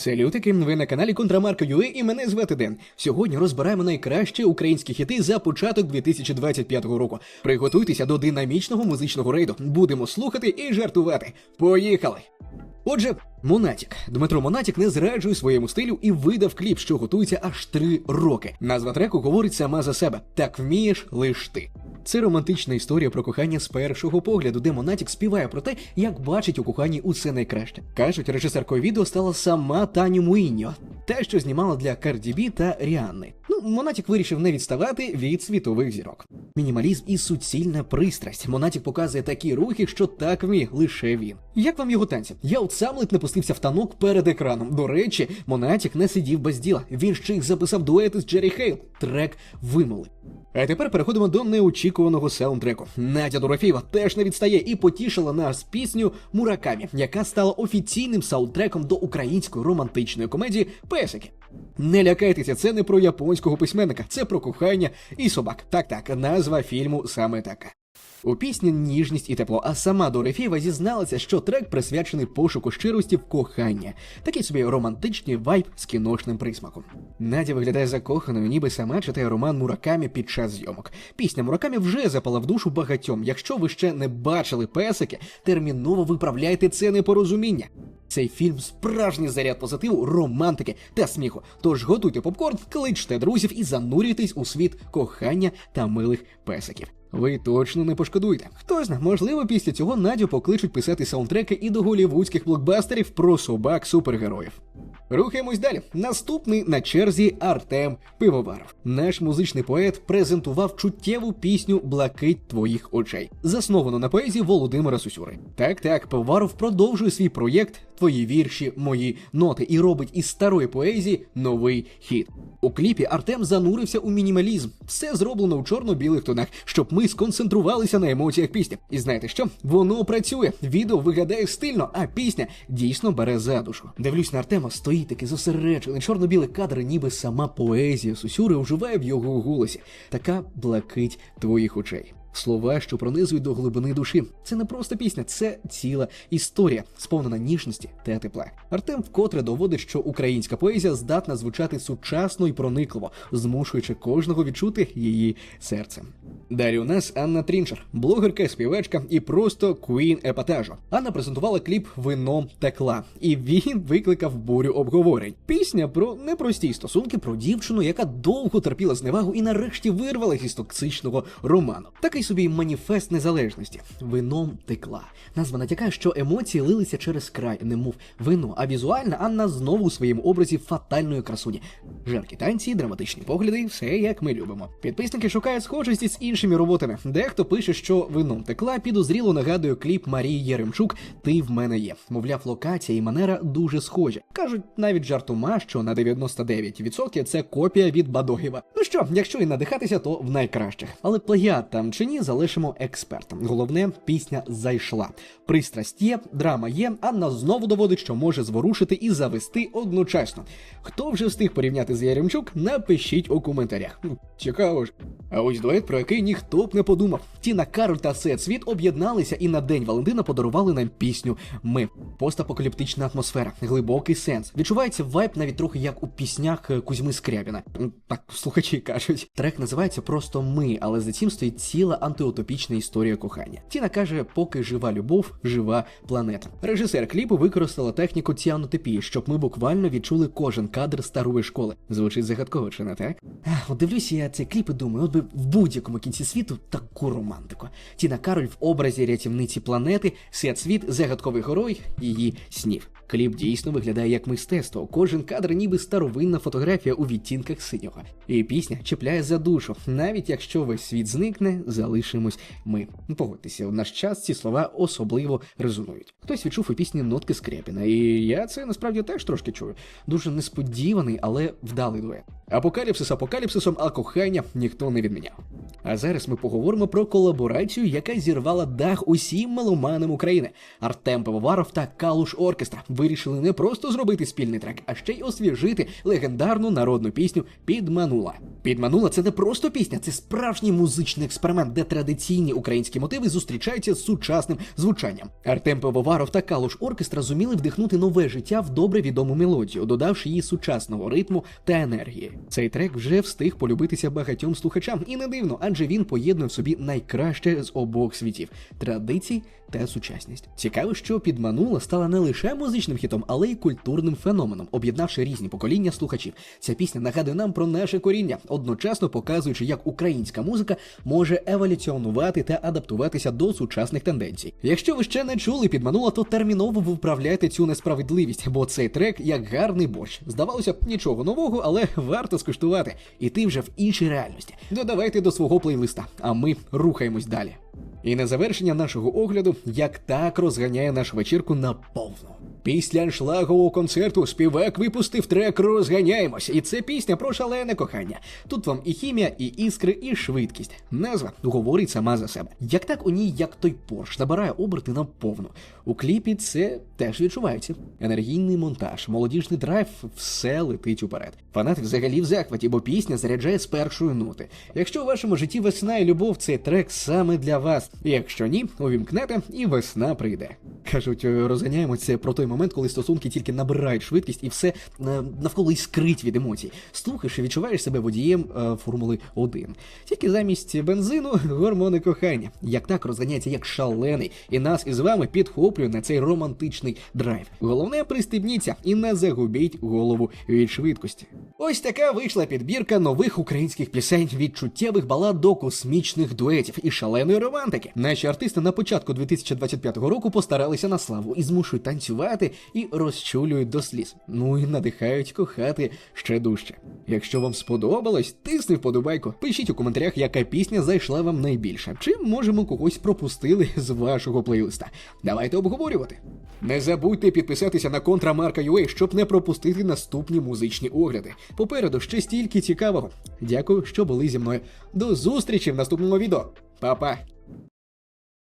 Салютики, ви на каналі Контрамарка UA і мене звати Ден. Сьогодні розбираємо найкращі українські хіти за початок 2025 року. Приготуйтеся до динамічного музичного рейду. Будемо слухати і жартувати. Поїхали! Отже, Монатік. Дмитро Монатік не зраджує своєму стилю і видав кліп, що готується аж три роки. Назва треку говорить сама за себе: так вмієш лиш ти. Це романтична історія про кохання з першого погляду, де Монатік співає про те, як бачить у коханні усе найкраще. Кажуть, режисеркою відео стала сама Таню Муїньо, те, що знімала для Кардібі та Ріанни. Монатік вирішив не відставати від світових зірок. Мінімалізм і суцільна пристрасть. Монатік показує такі рухи, що так вміє лише він. Як вам його танці? Я от сам ледь не пустився в танок перед екраном. До речі, Монатік не сидів без діла. Він ще й записав дуети з Джері Хейл. Трек вимили. А тепер переходимо до неочікуваного саундтреку. Надя Дорофєєва теж не відстає і потішила нас пісню Муракамі, яка стала офіційним саундтреком до української романтичної комедії Песики. Не лякайтеся, це не про японського письменника, це про кохання і собак. Так, так, назва фільму саме така. У пісні ніжність і тепло, а сама Дорофєєва зізналася, що трек присвячений пошуку щирості в кохання. Такий собі романтичний вайб з кіношним присмаком. Надя виглядає закоханою, ніби сама читає роман Муракамі під час зйомок. Пісня Муракамі вже запала в душу багатьом. Якщо ви ще не бачили песики, терміново виправляйте це непорозуміння. Цей фільм справжній заряд позитиву, романтики та сміху. Тож готуйте попкорн, кличте друзів і занурюйтесь у світ кохання та милих песиків. Ви точно не пошкодуєте. Хто знає, можливо, після цього Надю покличуть писати саундтреки і до голівудських блокбастерів про собак супергероїв. Рухаємось далі. Наступний на черзі Артем Пивоваров. Наш музичний поет презентував чуттєву пісню Блакить твоїх очей, засновану на поезії Володимира Сусюри. Так, так, Пивоваров продовжує свій проєкт Твої вірші, мої ноти і робить із старої поезії новий хіт. У кліпі Артем занурився у мінімалізм. Все зроблено у чорно-білих тонах, щоб ми сконцентрувалися на емоціях пісні. І знаєте що? Воно працює. Відео виглядає стильно, а пісня дійсно бере за душу. Дивлюсь на Артема, стоїть таки зосереджений, чорно-білий кадр, ніби сама поезія Сусюри вживає в його голосі. Така блакить твоїх очей. Слова, що пронизують до глибини душі. Це не просто пісня, це ціла історія, сповнена ніжності та тепла. Артем вкотре доводить, що українська поезія здатна звучати сучасно і проникливо, змушуючи кожного відчути її серцем. Далі у нас Анна Трінчер, блогерка, співачка і просто квін епатажу. Анна презентувала кліп Вино текла, і він викликав бурю обговорень. Пісня про непрості стосунки, про дівчину, яка довго терпіла зневагу і нарешті вирвалася із токсичного роману. Такий собі маніфест незалежності. Вином текла. Назва натякає, що емоції лилися через край, немов вино. А візуальна Анна знову у своєму образі фатальної красуні. Жаркі танці, драматичні погляди, все як ми любимо. Підписники шукають схожості з іншими роботами. Дехто пише, що вином текла підозріло нагадує кліп Марії Єремчук Ти в мене є. Мовляв, локація і манера дуже схожі. Кажуть навіть жартома, що на 99% це копія від Бадогіва. Ну що, якщо і надихатися, то в найкращих. Але плагіат там чи залишимо експертам. Головне, пісня зайшла. Пристрасть є, драма є. Анна знову доводить, що може зворушити і завести одночасно. Хто вже встиг порівняти з Яремчук, напишіть у коментарях. Хм, Цікаво ж. А ось дует, про який ніхто б не подумав. Тіна Кароль та Сет Світ об'єдналися і на День Валентина подарували нам пісню Ми. Постапокаліптична атмосфера, глибокий сенс. Відчувається вайб навіть трохи як у піснях е, Кузьми Скрябіна. Так слухачі кажуть. Трек називається просто Ми, але за цим стоїть ціла антиутопічна історія кохання. Тіна каже, поки жива любов, жива планета. Режисер кліпу використала техніку ціанотипії, щоб ми буквально відчули кожен кадр старої школи. Звучить загадково, чи не так? От дивлюся я цей кліп і думаю, от би в будь-якому кінці світу таку романтику. Тіна Кароль в образі рятівниці планети, Сет Світ, загадковий герой її снів. Кліп дійсно виглядає як мистецтво. Кожен кадр ніби старовинна фотографія у відтінках синього. І пісня чіпляє за душу. Навіть якщо весь світ зникне, залишимось ми. Ну, Погодьтеся, в наш час ці слова особливо резонують. Хтось відчув у пісні нотки Скрепіна, і я це насправді теж трошки чую. Дуже несподіваний, але вдалий дует. Апокаліпсис апокаліпсисом, а кохання ніхто не відміняв. А зараз ми поговоримо про колаборацію, яка зірвала дах усім меломанам України. Артем Пивоваров та Калуш Оркестра вирішили не просто зробити спільний трек, а ще й освіжити легендарну народну пісню Підманула. Підманула це не просто пісня, це справжній музичний експеримент, де традиційні українські мотиви зустрічаються з сучасним звучанням. Артем Пивоваров та Калуш Оркестра зуміли вдихнути нове життя в добре відому мелодію, додавши їй сучасного ритму та енергії. Цей трек вже встиг полюбитися багатьом слухачам, і не дивно, адже він поєднує в собі найкраще з обох світів традицій та сучасність. Цікаво, що підманула стала не лише музичним хітом, але й культурним феноменом, об'єднавши різні покоління слухачів. Ця пісня нагадує нам про наше коріння, одночасно показуючи, як українська музика може еволюціонувати та адаптуватися до сучасних тенденцій. Якщо ви ще не чули підманула, то терміново виправляйте цю несправедливість, бо цей трек як гарний борщ. Здавалося б, нічого нового, але варто скуштувати. І ти вже в іншій реальності. Додавайте до свого плейлиста, а ми рухаємось далі. І на завершення нашого огляду, як так розганяє нашу вечірку наповну. Після аншлагового концерту співак випустив трек Розганяємось, і це пісня про шалене кохання. Тут вам і хімія, і іскри, і швидкість. Назва говорить сама за себе. Як так у ній, як той Порш, набирає оберти наповну. У кліпі це теж відчувається. Енергійний монтаж, молодіжний драйв, все летить уперед. Фанати взагалі в захваті, бо пісня заряджає з першої ноти. Якщо у вашому житті весна і любов, цей трек саме для вас. Якщо ні, увімкнете і весна прийде. Кажуть, розганяємо це про той момент, коли стосунки тільки набирають швидкість і все е, навколо іскрить від емоцій. Слухаєш і відчуваєш себе водієм е, Формули 1. Тільки замість бензину гормони кохання. Як так розганяється як шалений, і нас із вами підхоплює на цей романтичний драйв. Головне, пристебніться і не загубіть голову від швидкості. Ось така вийшла підбірка нових українських пісень від чуттєвих балад до космічних дуетів і шаленої романтики. Наші артисти на початку 2025 року постаралися на славу і змушують танцювати і розчулюють до сліз. Ну і надихають кохати ще дужче. Якщо вам сподобалось, тисни вподобайку. Пишіть у коментарях, яка пісня зайшла вам найбільше. Чи можемо когось пропустили з вашого плейлиста. Давайте обговорювати. Не забудьте підписатися на Контрамарка.ua, щоб не пропустити наступні музичні огляди. Попереду ще стільки цікавого. Дякую, що були зі мною. До зустрічі в наступному відео. Па-па!